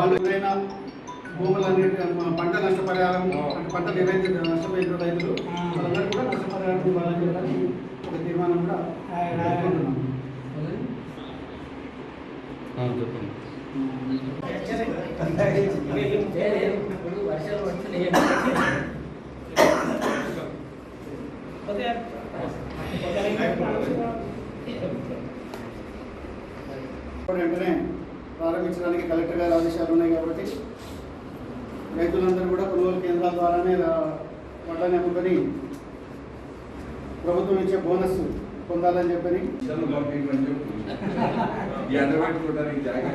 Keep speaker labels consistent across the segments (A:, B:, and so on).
A: వాళ్ళు ఏదైనా భూములన్నిటి పంట నష్టపరిహారం పంట నిర్వహించిన నష్టపోయిన రైతులు వాళ్ళందరూ కూడా నష్టపరిహారం ఇవ్వాలని చెప్పని ఒక తీర్మానం కూడా
B: వర్షాలు
A: ఇప్పుడు వెంటనే ప్రారంభించడానికి కలెక్టర్ గారి ఆదేశాలు ఉన్నాయి కాబట్టి రైతులందరూ కూడా కొనుగోలు కేంద్రాల ద్వారానే పంటని అమ్ముకొని ప్రభుత్వం ఇచ్చే బోనస్ పొందాలని చెప్పని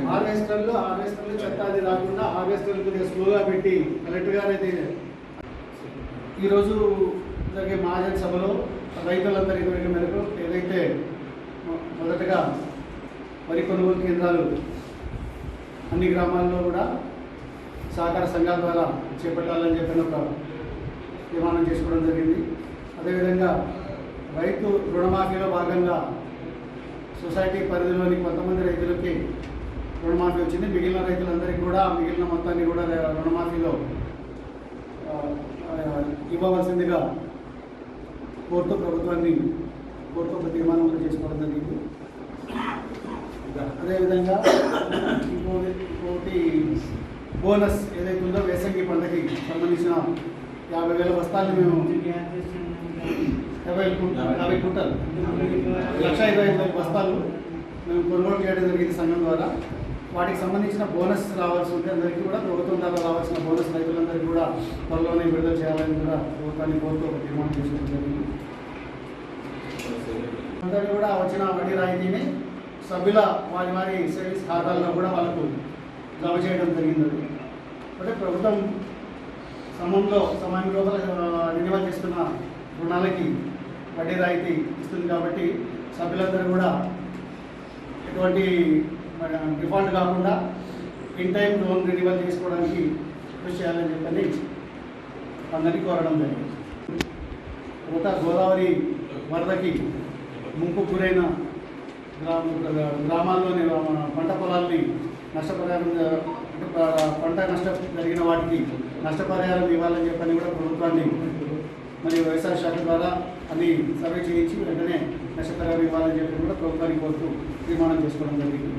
A: హార్వెస్టర్లు హార్వెస్టర్లు చెత్త అది రాకుండా హార్వెస్టర్లు కొద్దిగా స్లోగా పెట్టి కలెక్టర్ గారు అయితే ఈరోజు జరిగే మహాజన్ సభలో రైతులందరి కోరిక మేరకు ఏదైతే మొదటగా వరి కొనుగోలు కేంద్రాలు అన్ని గ్రామాల్లో కూడా సహకార సంఘాల ద్వారా చేపట్టాలని చెప్పిన ఒక తీర్మానం చేసుకోవడం జరిగింది. అదేవిధంగా రైతు రుణమాఫీలో భాగంగా సొసైటీ పరిధిలోని కొంతమంది రైతులకి రుణమాఫీ వచ్చింది. మిగిలిన రైతులందరికీ కూడా మిగిలిన మొత్తాన్ని కూడా రుణమాఫీలో ఇవ్వవలసిందిగా కోర్టు ప్రభుత్వాన్ని కోర్టు ఒక తీర్మానం చేసుకోవడం జరిగింది. బోనస్ ఏదైతే ఉందో వేసంగి పంటకి సంబంధించిన యాభై వేల బస్తాలు మేము యాభై యాభై కుంటలు. లక్ష ఇరవై ఐదు వేల బస్తాలు మేము కొనుగోలు చేయడం జరిగింది సంఘం ద్వారా. వాటికి సంబంధించిన బోనస్ రావాల్సి ఉంటే అందరికీ కూడా ప్రభుత్వం ద్వారా రావాల్సిన బోనస్ రైతులందరికీ కూడా త్వరలోనే విడుదల చేయాలని కూడా ప్రభుత్వాన్ని కోరుతూ ఒక తీర్మానం చేసుకోవడం జరిగింది. అందరికీ కూడా వచ్చిన వడ్డీ రాయితీని సభ్యుల వారి వారి సేవింగ్స్ ఖాతాల్లో కూడా వాళ్ళకు జమ చేయడం జరిగింది. అంటే ప్రభుత్వం సమయంలో సమయం లోపల రెన్యువల్ చేస్తున్న రుణాలకి వడ్డీ రాయితీ ఇస్తుంది కాబట్టి సభ్యులందరూ కూడా ఎటువంటి డిఫాల్ట్ కాకుండా ఇన్ టైం లోన్ రెన్యువల్ చేసుకోవడానికి కృషి చేయాలని చెప్పని అందరినీ కోరడం జరిగింది. ఒక గోదావరి వరదకి ముంపు గురైన గ్రామ గ్రామాల్లోని పంట పొలాల్ని నష్టపరిహారం పంట నష్టం జరిగిన వాటికి నష్టపరిహారం ఇవ్వాలని చెప్పని కూడా ప్రభుత్వాన్ని మరియు వ్యవసాయ శాఖ ద్వారా అన్ని సర్వే చేయించి వెంటనే నష్టపరిహారం ఇవ్వాలని చెప్పి కూడా ప్రభుత్వానికి కోరుతూ తీర్మానం చేసుకోవడం జరిగింది.